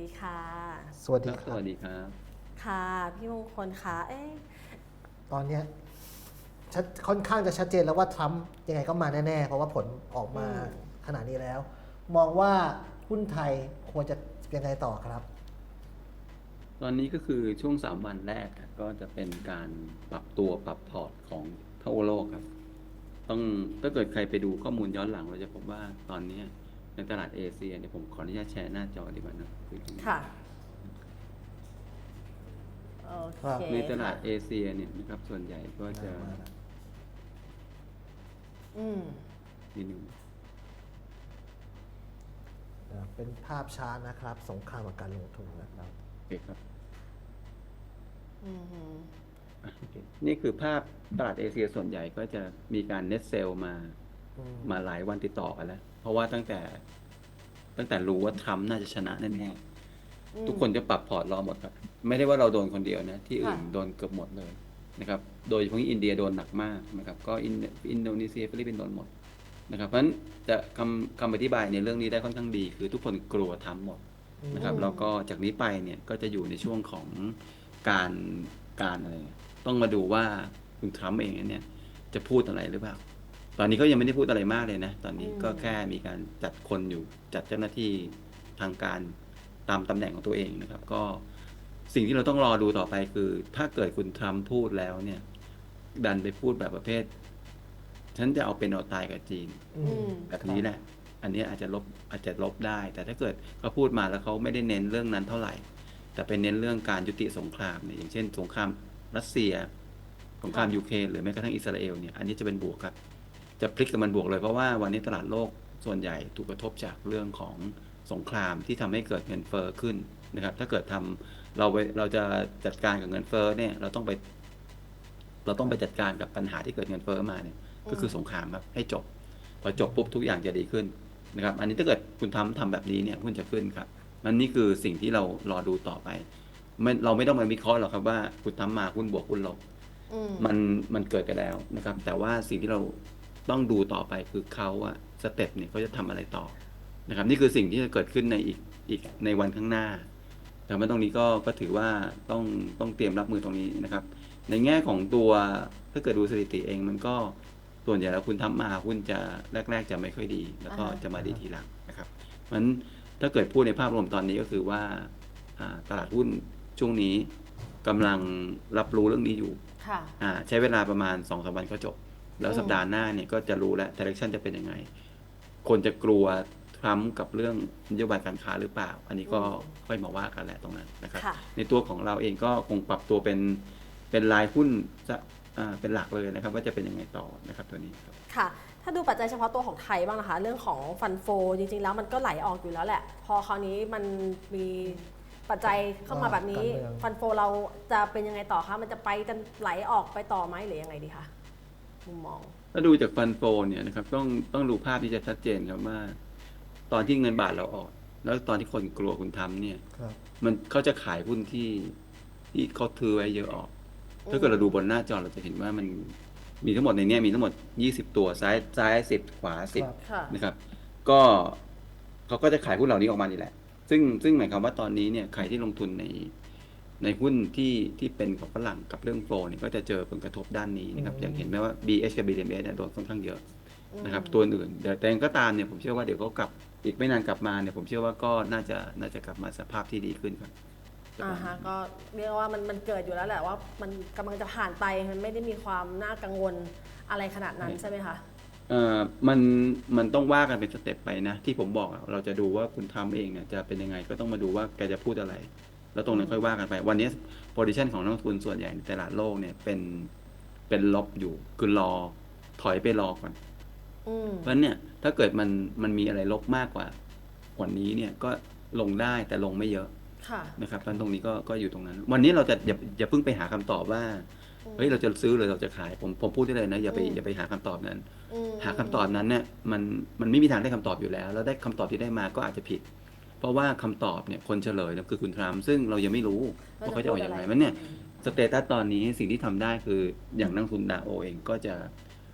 ดีค่ะ สวัสคดีรับคสรับวัสดีครับ ค่ะ พี่มงคลคะเอ๊ะตอนเนี้ยชัดค่อนข้างจะชัดเจนแล้วว่าทรัมป์ยังไงก็มาแน่ๆ เพราะว่าผลออกมาขนาดนี้แล้ว มองว่าหุ้นไทยควรจะยังไงต่อครับ ตอนนี้ก็คือช่วงสามวันแรกอะก็จะเป็นการปรับตัวปรับพอร์ตของทั่วโลกครับ ต้องถ้าเกิดใครไปดูข้อมูลย้อนหลังเราจะพบว่าตอนเนี้ย ในตลาดเอเชียเนี่ยผมขออนุญาตแชร์หน้าจอดีกว่านะคือค่ะโอครับเคในตลาดเอเชียเนี่ยนะครับส่วนใหญ่ก็จะ อืมนิดนึงเป็นภาพชาร์ตนะครับ สงครามกับการลงทุนนะครับโอเคครับอืมฮึอะโอเคนี่คือภาพตลาดเอเชียส่วนใหญ่ก็จะมีการเน็ตเซลมา อืมมาหลายวันติดต่อกันแล้ว เพราะว่าตั้งแต่ตั้งแต่รู้ว่าทรัมป์น่าจะชนะแน่ๆอืมทุกคนจะปรับพอร์ตรอหมดครับ ไม่ได้ว่าเราโดนคนเดียวนะ ที่อื่นค่ะ โดนเกือบหมดเลยนะครับ โดยเฉพาะอินเดียโดนหนักมากนะครับ ก็อินอินโดนีเซียฟิลิปปินส์โดนหมดนะครับ เพราะฉะนั้นจะคำคำอธิบายในเรื่องนี้ได้ค่อนข้างดี คือทุกคนกลัวทรัมป์หมด นะครับอืม แล้วก็จากนี้ไปเนี่ยก็จะอยู่ในช่วงของการการอะไร ต้องมาดูว่าคุณทรัมป์เองเนี่ยจะพูดอะไรหรือเปล่า ตอนนี้ก็ยังไม่ได้พูดอะไรมากเลยนะ ตอนนี้ก็แค่มีการจัดคนอยู่จัดเจ้าหน้าที่ทางการตามตำแหน่งของตัวเองนะครับ ก็สิ่งที่เราต้องรอดูต่อไปคือ ถ้าเกิดคุณทรัมป์พูดแล้วเนี่ย ดันไปพูดแบบประเภท ฉันจะเอาเป็นเอาตายกับจีน อือืมมแบบนี้แหละ อันนี้อาจจะลบอาจจะลบได้ แต่ถ้าเกิดเขาพูดมาแล้วเขาไม่ได้เน้นเรื่องนั้นเท่าไหร่ แต่เป็นเน้นเรื่องการยุติสงครามเนี่ยอย่างเช่น สงครามรัสเซีย สงครามค่ะยูเครนหรือแม้กระทั่งอิสราเอลเนี่ย อันนี้จะเป็นบวกครับ จะพลิกกับมันบวกเลยเพราะว่าวันนี้ตลาดโลกส่วนใหญ่ถูกกระทบจากเรื่องของสงครามที่ทำให้เกิดเงินเฟ้อขึ้นนะครับถ้าเกิดทำเราไปเราจะจัดการกับเงินเฟ้อเนี่ยเราต้องไป เราต้องไปจัดการกับปัญหาที่เกิดเงินเฟ้อมาเนี่ยก็คือสงครามครับให้จบ พอจบปุ๊บทุกอย่างจะดีขึ้นนะครับอันนี้ถ้าเกิดคุณทำทำแบบนี้เนี่ยหุ้นจะขึ้นครับมันนี่คือสิ่งที่เรารอดูต่อไปไม่เราไม่ต้องมาวิเคราะห์หรอกครับว่า คุณทำมาหุ้นบวกหุ้นลบอืมมันมันเกิดไปแล้วนะครับ แต่ว่าสิ่งที่เรา ต้องดูต่อไปคือเขาอะสเต็ปเนี่ยเขาจะทำอะไรต่อนะครับนี่คือสิ่งที่จะเกิดขึ้นในอีกอีกในวันข้างหน้าแต่ว่าตรงนี้ก็ก็ถือว่าต้องต้องเตรียมรับมือตรงนี้นะครับ ในแง่ของตัวถ้าเกิดดูสถิติเองมันก็ส่วนใหญ่แล้วคุณทำมาหุ้นจะแรก ๆ จะไม่ค่อยดี แล้วก็อ่าฮะจะมาดีทีหลังนะครับเพราะฉะนั้นถ้าเกิดพูดในภาพรวมตอนนี้ก็คือว่าอ่าตลาดหุ้นช่วงนี้กำลังรับรู้เรื่องนี้อยู่ค่ะอ่าใช้เวลาประมาณสองสามวันก็จบ แล้วอืมสัปดาห์หน้าเนี่ยก็จะรู้แล้ว direction จะเป็นยังไง คนจะกลัวทรัมป์กับเรื่องนโยบายการค้าหรือเปล่า อันนี้ก็ค่อยมาว่ากันแหละตรงนั้นนะครับค่ะในตัวของเราเองก็คงปรับตัวเป็นเป็นรายหุ้นจะอ่าเป็นหลักเลยนะครับ ว่าจะเป็นยังไงต่อนะครับตัวนี้ครับค่ะ ถ้าดูปัจจัยเฉพาะตัวของไทยบ้างนะคะ เรื่องของฟันโฟ จริง ๆ แล้วมันก็ไหลออกอยู่แล้วแหละ พอคราวนี้มันมีปัจจัยเข้ามาแบบนี้การเมืองฟันโฟเราจะเป็นยังไงต่อคะมันจะไปกันไหลออกไปต่อไหมหรือยังไงดีคะ มุมมอง ถ้าดูจากฟันโฟเนี่ยนะครับต้องต้องดูภาพที่จะชัดเจนครับว่า ตอนที่เงินบาทเราออกแล้วตอนที่คนกลัวคุณทำเนี่ย ครับ มันเขาจะขายหุ้นที่ที่เขาถือไว้เยอะออก ถ้าเกิดเราดูบนหน้าจอเราจะเห็นว่ามันมีทั้งหมดในเนี้ยมีทั้งหมด 20 ตัวซ้ายซ้ายสิบขวาสิบครับ ค่ะ นะครับ ก็เขาก็จะขายหุ้นเหล่านี้ออกมานี่แหละ ซึ่งซึ่งหมายความว่าตอนนี้เนี่ยใครที่ลงทุนใน ในหุ้นที่ที่เป็นของฝรั่งกับเรื่องโฟลเนี่ยก็จะเจอผลกระทบด้านนี้นะครับอืมอย่างเห็นไหมว่า BH กับ BDMs เนี่ยโดนค่อนข้างเยอะนะครับอืมตัวอื่นแต่แต่ยังก็ตามเนี่ยผมเชื่อว่าเดี๋ยวเขากลับอีกไม่นานกลับมาเนี่ยผมเชื่อว่าก็น่าจะน่าจะกลับมาสภาพที่ดีขึ้นครับอ่าฮะก็เรียกว่ามันมันเกิดอยู่แล้วแหละว่ามันกำลังจะผ่านไปมันไม่ได้มีความน่ากังวลอะไรขนาดนั้นใช่ใช่ไหมคะ เอ่อมันมันต้องว่ากันเป็นสเต็ปไปนะ ที่ผมบอกอะเราจะดูว่าคุณทำเองเนี่ยจะเป็นยังไงก็ต้องมาดูว่าแกจะพูดอะไร แล้วตรงนั้นค่อยว่ากันไป วันนี้ position ของนักลงทุนส่วนใหญ่ในตลาดโลกเนี่ยเป็นเป็นลบอยู่คือรอถอยไปรอก่อนอืมเพราะฉะนั้นเนี่ยถ้าเกิดมันมันมีอะไรลบมากกว่า กว่านี้เนี่ยก็ลงได้แต่ลงไม่เยอะค่ะนะครับเพราะฉะนั้นตรงนี้ก็ก็อยู่ตรงนั้น วันนี้เราจะอย่าอย่าเพิ่งไปหาคำตอบว่าเฮ้ยเราจะซื้อหรือเราจะขายผมผมพูดได้เลยนะอย่าไปอืมอย่าไปหาคำตอบนั้นอืมหาคำตอบนั้นเนี่ยมันมันไม่มีทางได้คำตอบอยู่แล้ว แล้วได้คำตอบที่ได้มาก็อาจจะผิด เพราะว่าคำตอบเนี่ยคนเฉลยเนี่ยคือคุณทรัมป์ซึ่งเรายังไม่รู้ว่าเขาจะออกอย่างไรมันเนี่ยสเตตัสตอนนี้สิ่งที่ทำได้คืออย่างนักลงทุนดาโอเองก็จะ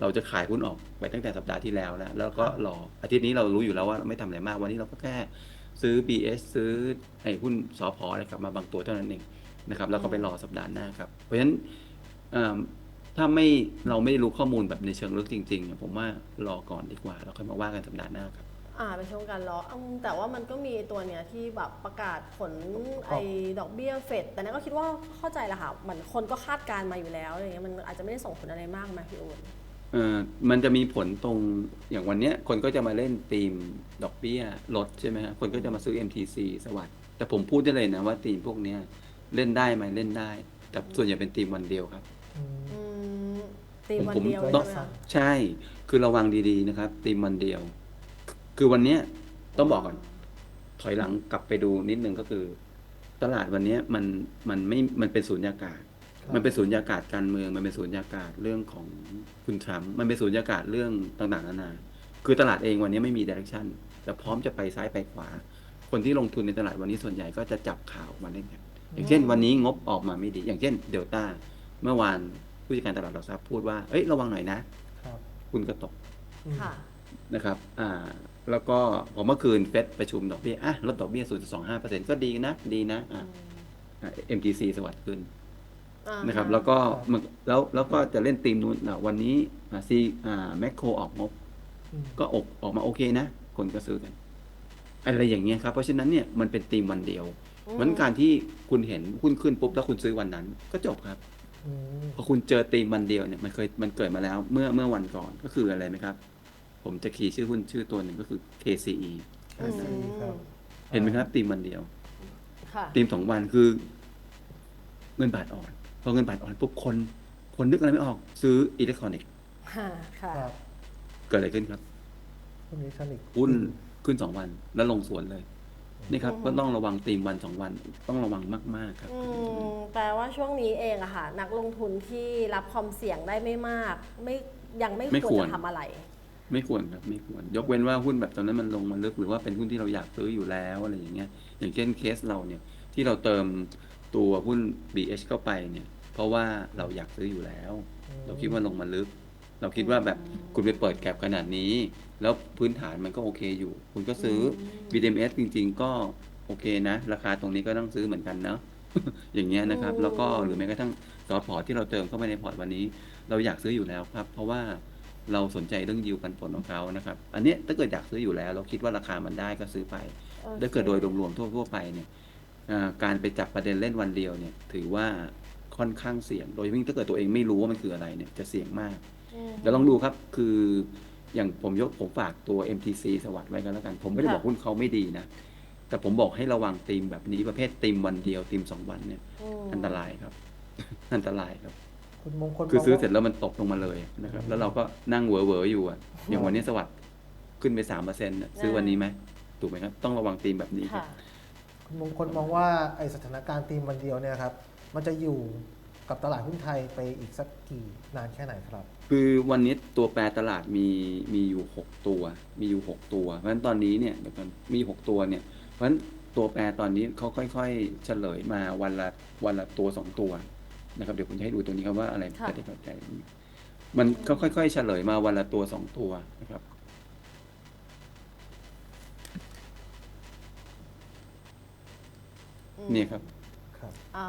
เราจะขายหุ้นออกไปตั้งแต่สัปดาห์ที่แล้วแล้ว แล้วก็รออาทิตย์นี้เรารู้อยู่แล้วว่าเราไม่ทำอะไรมากวันนี้เราก็แค่ซื้อ BS ซื้อไอ้หุ้นสอพออะไรกลับมาบางตัวเท่านั้นเองนะครับแล้วก็ไปรอสัปดาห์หน้าครับ เพราะฉะนั้นเอิ่มถ้าไม่เราไม่รู้ข้อมูลแบบในเชิงลึกจริงๆเนี่ยผมว่ารอก่อนดีกว่า แล้วค่อยมาว่ากันสัปดาห์หน้าครับ อ่าเป็นช่วงการรออืมแต่ว่ามันก็มีตัวเนี้ยที่แบบประกาศผลไอ้ดอกเบี้ยเฟดแต่นั้นก็คิดว่าเข้าใจแหละค่ะเหมือนคนก็คาดการณ์มาอยู่แล้วอะไรเงี้ยมันอาจจะไม่ได้ส่งผลอะไรมากไหมพี่โอ๊ตเอ่อมันจะมีผลตรงอย่างวันเนี้ยคนก็จะมาเล่นธีมดอกเบี้ยลดใช่ไหมฮะคนก็จะมาซื้อ MTC สวัสด์แต่ผมพูดได้เลยนะว่าธีมพวกเนี้ยเล่นได้ไหมเล่นได้ แต่ส่วนใหญ่เป็นธีมวันเดียวครับ อืมอืมตีวันผมเดียวผมใช่ต้องไหมคะ ใช่คือระวังดีๆนะครับธีมวันเดียว คือวันเนี้ยต้องบอกก่อน ถอยหลังกลับไปดูนิดนึงก็คือ ตลาดวันเนี้ยมันมันไม่มันเป็นศูนยากาศครับมันเป็นศูนยากาศการเมือง มันเป็นศูนยากาศเรื่องของคุณทรัมป์มันเป็นศูนยากาศเรื่องต่างๆนานาคือตลาดเองวันนี้ไม่มีดิเรกชันแต่พร้อมจะไปซ้ายไปขวา คนที่ลงทุนในตลาดวันนี้ส่วนใหญ่ก็จะจับข่าวมาเล่นกันอย่างเช่น วันนี้งบออกมาไม่ดี อย่างเช่นเดลต้าเมื่อวานผู้จัดการตลาดหลักทรัพย์พูดว่าเอ้ยระวังหน่อยนะครับคุณก็ตกอืมค่ะนะครับ อ่า แล้วก็พอเมื่อคืนเฟดประชุมดอกเบี้ยอะลดดอกเบี้ย 0.25%ก็ดีนะ ดีนะอะอะ MTC สวัสดิ์ขึ้นอ่านะครับ แล้วก็มันแล้วแล้วก็จะเล่นทีมนู้นอะวันนี้อ่าซีอ่าแมคโครออกงบ อืมก็ออกออกมาโอเคนะ คนก็ซื้อกัน อะไรอย่างเงี้ยครับ เพราะฉะนั้นเนี่ยมันเป็นทีมวันเดียวอืมเหมือนการที่คุณเห็นหุ้นขึ้นปุ๊บแล้วคุณซื้อวันนั้น ก็จบครับ อืมพอคุณเจอตีมวันเดียวเนี่ยมันเคยมันเกิดมาแล้วเมื่อเมื่อวันก่อนก็คืออะไรไหมครับ ผมจะขี่ชื่อหุ้นชื่อตัวหนึ่งก็คือ KCE อืม ครับ เห็นไหมครับตีมวันเดียว ค่ะตีมสองวันคือ เงินบาทอ่อนพอเงินบาทอ่อนปุ๊บคน คนนึกอะไรไม่ออกซื้ออิเล็กทรอนิกส์ค่ะค่ะ ครับเกิดอะไรขึ้นครับพวกนี้ชันิกหุ้นขึ้นสองวันแล้วลงสวนเลย นี่ครับ อืม ก็ต้องระวังตีมวันสองวัน ต้องระวังมาก ๆ ครับ อืมแปลว่าช่วงนี้เองอะค่ะ นักลงทุนที่รับความเสี่ยงได้ไม่มาก ไม่ยังไม่ไม่ควควรรจะทำอะไร ไม่ควรครับไม่ควร ยกเว้นว่าหุ้นแบบตอนนั้นมันลงมาลึกหรือว่าเป็นหุ้นที่เราอยากซื้ออยู่แล้วอะไรอย่างเงี้ยอย่างเช่นเคสเราเนี่ยที่เราเติมตัวหุ้น BH เข้าไปเนี่ย เพราะว่าเราอยากซื้ออยู่แล้ว เราคิดว่าลงมาลึก เราคิดว่าแบบคุณไปเปิดแก็บขนาดนี้ แล้วพื้นฐานมันก็โอเคอยู่ คุณก็ซื้ออ BDMs จริง ๆ ก็โอเคนะ ราคาตรงนี้ก็ต้องซื้อเหมือนกันเนาะอย่างเงี้ยนะครับ แล้วก็หรือแม้กระทั่งซอพอร์ตที่เราเติมเข้าไปในพอร์ตวันนี้ เราอยากซื้ออยู่แล้วครับ เพราะว่า เราสนใจเรื่องยิวปันผลของเขานะครับ อันเนี้ยถ้าเกิดอยากซื้ออยู่แล้ว เราคิดว่าราคามันได้ก็ซื้อไปโอคถ้าเกิดโดยรวมๆทั่วๆไปเนี่ยอ่าการไปจับประเด็นเล่นวันเดียวเนี่ย ถือว่าค่อนข้างเสี่ยง โดยเฉพาะถ้าเกิดตัวเองไม่รู้ว่ามันคืออะไรเนี่ยจะเสี่ยงมากมเดี๋ยวลองดูครับคืออย่างผมยกผมฝากตัว MTC สวัสด์ไว้กันแล้วกัน ผมไม่ได้ค่ะบอกหุ้นเขาไม่ดีนะ แต่ผมบอกให้ระวังธีมแบบนี้ประเภทธีมวันเดียวธีมสองวันเนี่ยมอันตรายครับ อันตรายครับ คุณมงคลคือซื้อมงว่าเสร็จแล้วมันตกลงมาเลยนะครับ แล้วเราก็นั่งเหวอๆอยู่อะ อย่างวันนี้สวัสด์ขึ้นไปสามเปอร์เซ็นต์ซื้อวันนี้ไหมถูกไหมครับ ต้องระวังธีมแบบนี้ครัค่ะบคุณมงคลมองว่าไอสถานการณ์ตีมวันเดียวเนี่ยครับ มันจะอยู่กับตลาดหุ้นไทยไปอีกสักกี่นานแค่ไหนครับ คือวันนี้ตัวแปรตลาดมีมีอยู่หกตัว มีอยู่หกตัว เพราะฉะนั้นตอนนี้เนี่ยเดี๋ยวก่อนมีหกตัวเนี่ย เพราะฉะนั้นตัวแปรตอนนี้เขาค่อย ๆ เฉลยมาวันละวันละตัวสองตัว นะครับเดี๋ยวผมจะให้ดูตัวนี้ครับว่าอะไรค่ะปัจจัยปัจจัยมันเขาค่อยๆเฉลยมาวันละตัวสองตัวนะครับอืมเนี่ยครับครับอ่า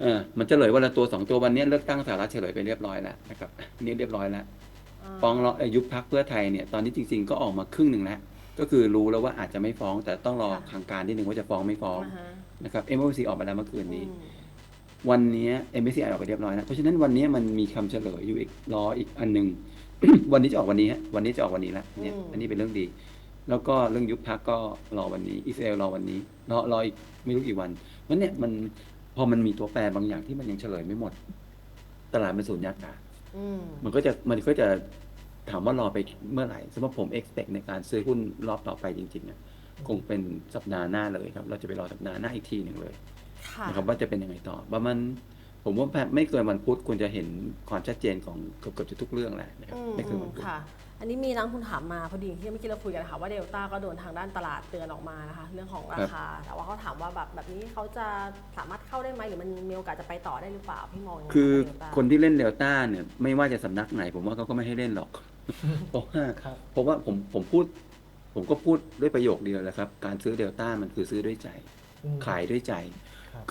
เออมันเฉลยวันละตัวสองตัววันนี้เลือกตั้งสหรัฐเฉลยไปเรียบร้อยแล้วนะครับนี่เรียบร้อยแล้วฟ้องร้องเอ่อยุบพักเพื่อไทยเนี่ยตอนนี้จริง ๆ ก็ออกมาครึ่งหนึ่งแล้วก็คือรู้แล้วว่าอาจจะไม่ฟ้อง แต่ต้องรอค่ะทางการนิดนึงว่าจะฟ้องไม่ฟ้องอ่าฮะนะครับ MOC ออกมาแล้วเมื่อคืนนี้อืม วันนี้ MSCI ออกไปเรียบร้อยแล้วเพราะฉะนั้นวันนี้มันมีคำเฉลยอยู่อีกรออีกอันหนึ่ง วันนี้จะออกวันนี้ฮะวันนี้จะออกวันนี้แล้วเนี่ยอันนี้เป็นเรื่องดี แล้วก็เรื่องยุบพักก็รอวันนี้อิสราเอลรอวันนี้รอรออีกไม่รู้กี่วันเพราะเนี่ยมันพอมันมีตัวแปรบางอย่างที่มันยังเฉลยไม่หมด ตลาดมันสูญญากาศ อืม มันก็จะมันก็จะถามว่ารอไปเมื่อไหร่สำหรับผม expect ในการซื้อหุ้นรอบต่อไปจริงๆอะคงเป็นสัปดาห์หน้าเลยครับ เราจะไปรอสัปดาห์หน้าอีกทีหนึ่งเลยค่ะ นะครับว่าจะเป็นยังไงต่อประมาณผมว่าแบบไม่เกินวันพุธควรจะเห็นความชัดเจนของเกือบๆจะทุกเรื่องแหละนะครับอืมไม่เกินวันพุธ ค่ะ อันนี้มีนักลงทุนถามมาพอดีที่เมื่อกี้เราคุยกันนะคะว่าเดลต้าก็โดนทางด้านตลาดเตือนออกมานะคะเรื่องของราคา แต่ว่าเขาถามว่าแบบแบบนี้เขาจะสามารถเข้าได้ไหมหรือมันมีโอกาสจะไปต่อได้หรือเปล่าพี่มองยังไงคือกับเดลต้า คนที่เล่นเดลต้าเนี่ยไม่ว่าจะสำนักไหน ผมว่าเขาก็ไม่ให้เล่นหรอก เพราะว่าครับ เพราะว่าผมผมพูดผผมก็พูดด้วยประโยคเดียวแหละครับ การซื้อเดลต้ามันคือซื้อด้วยใจ อืม ขายด้วยใจ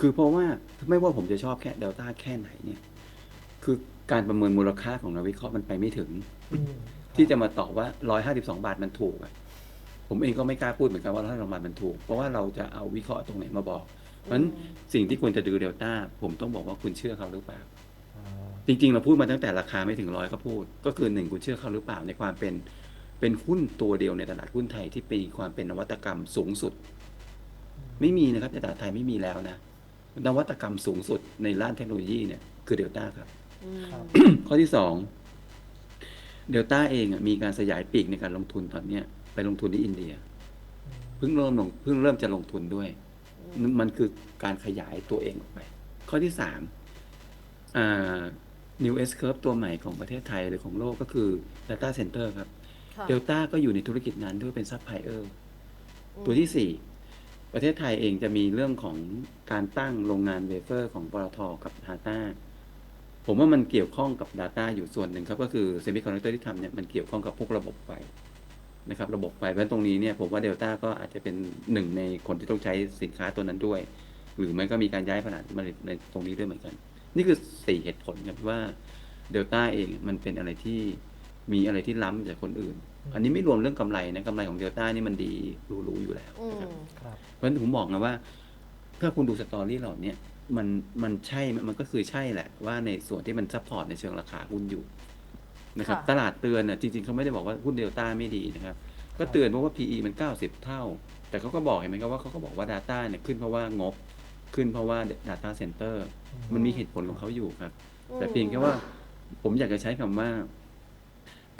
ครับคือเพราะว่าไม่ว่าผมจะชอบแค่เดลต้าแค่ไหนเนี่ย คือการประเมินมูลค่าของนักวิเคราะห์มันไปไม่ถึงอืมที่จะมาตอบว่า152บาทมันถูกอะผมเองก็ไม่กล้าพูดเหมือนกันว่า152บาทมันถูก เพราะว่าเราจะเอาวิเคราะห์ตรงไหนมาบอก เพราะฉะนั้นสิ่งที่ควรจะดูเดลต้าผมต้องบอกว่าคุณเชื่อเขาหรือเปล่าอ่า จริงๆ เราพูดมาตั้งแต่ราคาไม่ถึงร้อยก็พูด ก็คือหนึ่งคุณเชื่อเขาหรือเปล่าในความเป็นเป็นหุ้นตัวเดียวในตลาดหุ้นไทยที่มีความเป็นนวัตกรรมสูงสุด ไม่มีนะครับในตลาดไทยไม่มีแล้วนะ นวัตกรรมสูงสุดในด้านเทคโนโลยีเนี่ยคือเดลต้าครับ อืม ครับ ข้อที่สองเดลต้าเองอะมีการสยายปีกในการลงทุนตอนเนี้ยไปลงทุนที่อินเดียเพิ่งเริ่มลงเพิ่งเริ่มจะลงทุนด้วย มันคือการขยายตัวเองออกไป ข้อที่สามอ่า New S Curve ตัวใหม่ของประเทศไทยหรือของโลกก็คือ Data Center ครับ ค่ะ เดลต้าก็อยู่ในธุรกิจนั้นด้วยเป็นซัพพลายเออร์อืมตัวที่สี่ ประเทศไทยเองจะมีเรื่องของการตั้งโรงงานเวเฟอร์ของปตทกับ Data ผมว่ามันเกี่ยวข้องกับ Data อยู่ส่วนหนึ่งครับ ก็คือเซมิคอนดักเตอร์ที่ทำเนี่ยมันเกี่ยวข้องกับพวกระบบไฟนะครับระบบไฟเพราะตรงนี้เนี่ยผมว่าเดลต้าก็อาจจะเป็นหนึ่งในคนที่ต้องใช้สินค้าตัวนั้นด้วย หรือไม่ก็มีการย้ายผลิตผลิตในตรงนี้ด้วยเหมือนกัน นี่คือสี่เหตุผลครับว่าเดลต้าเองมันเป็นอะไรที่มีอะไรที่ล้ำจากคนอื่น อันนี้ไม่รวมเรื่องกำไรนะกำไรของเดลต้านี่มันดีหรูๆอยู่แล้วนะครับ เพราะฉะนั้นผมบอกนะว่า ถ้าคุณดูสตอรี่เหล่าเนี้ยมันมันใช่มันก็คือใช่แหละ ว่าในส่วนที่มันซัพพอร์ตในเชิงราคาหุ้นอยู่นะครับค่ะตลาดเตือนน่ะจริง ๆเขาไม่ได้บอกว่าหุ้นเดลต้าไม่ดีนะครับ ก็เตือนเพราะว่า PE มัน 90 เท่า แต่เขาก็บอกเห็นไหมครับว่าเขาก็บอกว่า Data เนี่ยขึ้นเพราะว่างบ ขึ้นเพราะว่า Data Center มันมีเหตุผลของเขาอยู่ครับ แต่เพียงแค่ว่าผมอยากจะใช้คำว่า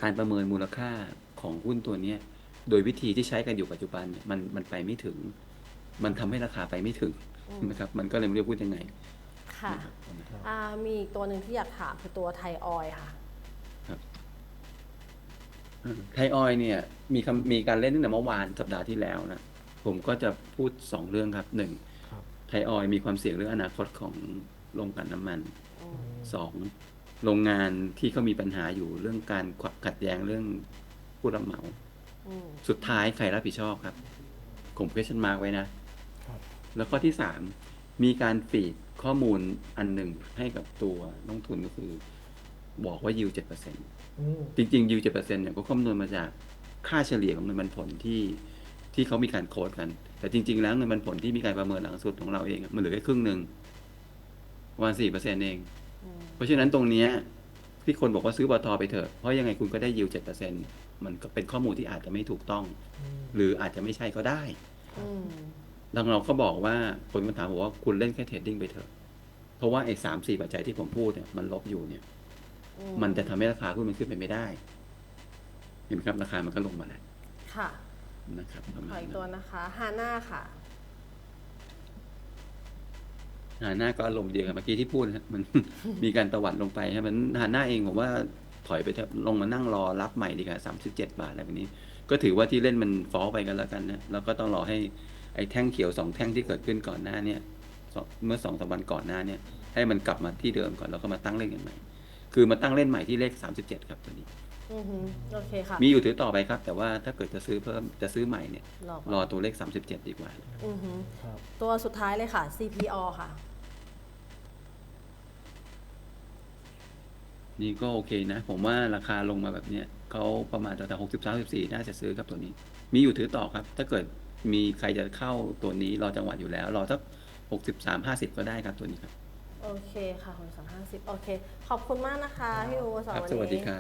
การประเมินมูลค่าของหุ้นตัวเนี้ย โดยวิธีที่ใช้กันอยู่ปัจจุบันเนี่ยมันมันไปไม่ถึง มันทำให้ราคาไปไม่ถึงอืมนะครับ มันก็เลยไม่รู้จะพูดยังไง ค่ะนะครับอ่ามีอีกตัวหนึ่งที่อยากถามคือตัวไทยออยล์ค่ะไทยออยล์เนี่ยมีคำมีการเล่นตั้งแต่เมื่อวานสัปดาห์ที่แล้วนะผมก็จะพูดสองเรื่องครับหนึ่งครับไทยออยล์มีความเสี่ยงเรื่องอนาคตของโรงกลั่นน้ำมันอืมสองโรงงานที่เขามีปัญหาอยู่เรื่องการขัดแย้งเรื่องผู้รับเหมาอืมสุดท้ายใครรับผิดชอบครับ ผม question mark ไว้นะครับ แล้วข้อที่สามมีการฟีดข้อมูลอันหนึ่งให้กับตัวนักลงทุนก็คือ บอกว่ายิวเจ็ดเปอร์เซ็นอืมจริงๆยิวเจ็ดเปอร์เซ็นเนี่ยก็คำนวณมาจากค่าเฉลี่ยของเงินปันผลที่ที่เขามีการโค้ดกัน แต่จริง ๆ แล้วเงินปันผลที่มีการประเมินหลังสุดของเราเองอะมันเหลือแค่ครึ่งหนึ่งประมาณสี่เปอร์เซ็นเองอืมเพราะฉะนั้นตรงเนี้ยที่คนบอกว่าซื้อปตทไปเถอะ เพราะยังไงคุณก็ได้ยิวเจ็ดเปอร์เซ็นมันก็เป็นข้อมูลที่อาจจะไม่ถูกต้องอืมหรืออาจจะไม่ใช่ก็ได้อืม ดังเราก็บอกว่าคนมาถามบอกว่าคุณเล่นแค่เทรดดิ้งไปเถอะ เพราะว่าไอ้สามสี่ปัจจัยที่ผมพูดเนี่ยมันลบอยู่เนี่ย อืมันจะทำให้ราคาหุ้นมันขึ้นไปไม่ได้ เห็นไหมครับราคามันก็ลงมาแล้วค่ะนะครับประขมาอณอีกนั้ตัวนนะคะฮาน่าค่ะ ฮาน่าก็อารมณ์เดียวกับเมื่อกี้ที่พูดนะครับมัน มีการตวัดลงไปครับมันฮาน่าเองผมว่าถอยไปเถอะลงมานั่งรอรับใหม่ดีกว่าสามสิบเจ็ดบาทอะไรแบบนี้ ก็ถือว่าที่เล่นมันฟอลไปกันแล้วกันนะแล้วก็ต้องรอให้ ไอ้แท่งเขียวสองแท่งที่เกิดขึ้นก่อนหน้าเนี่ยสองเมื่อสองสามวันก่อนหน้าเนี่ยให้มันกลับมาที่เดิมก่อนแล้วก็มาตั้งเล่นกันใหม่ คือมาตั้งเล่นใหม่ที่เลข37ครับตัวนี้อือฮึโอเคค่ะมีอยู่ถือต่อไปครับ แต่ว่าถ้าเกิดจะซื้อเพิ่มจะซื้อใหม่เนี่ย รอก่อนรอตัวเลข 37 ดีกว่าอือฮึครับตัวสุดท้ายเลยค่ะ CPO ค่ะ นี่ก็โอเคนะ ผมว่าราคาลงมาแบบเนี้ยเขาประมาณแถวๆ60 34น่าจะซื้อครับตัวนี้ มีอยู่ถือต่อครับ ถ้าเกิด มีใครจะเข้าตัวนี้รอจังหวะอยู่แล้ว รอสัก63 50ก็ได้ครับตัวนี้ครับ โอเคค่ะของสามห้าสิบโอเค ขอบคุณมากนะคะ พี่อูสำหครับรับวันสนี้วัสดีครับ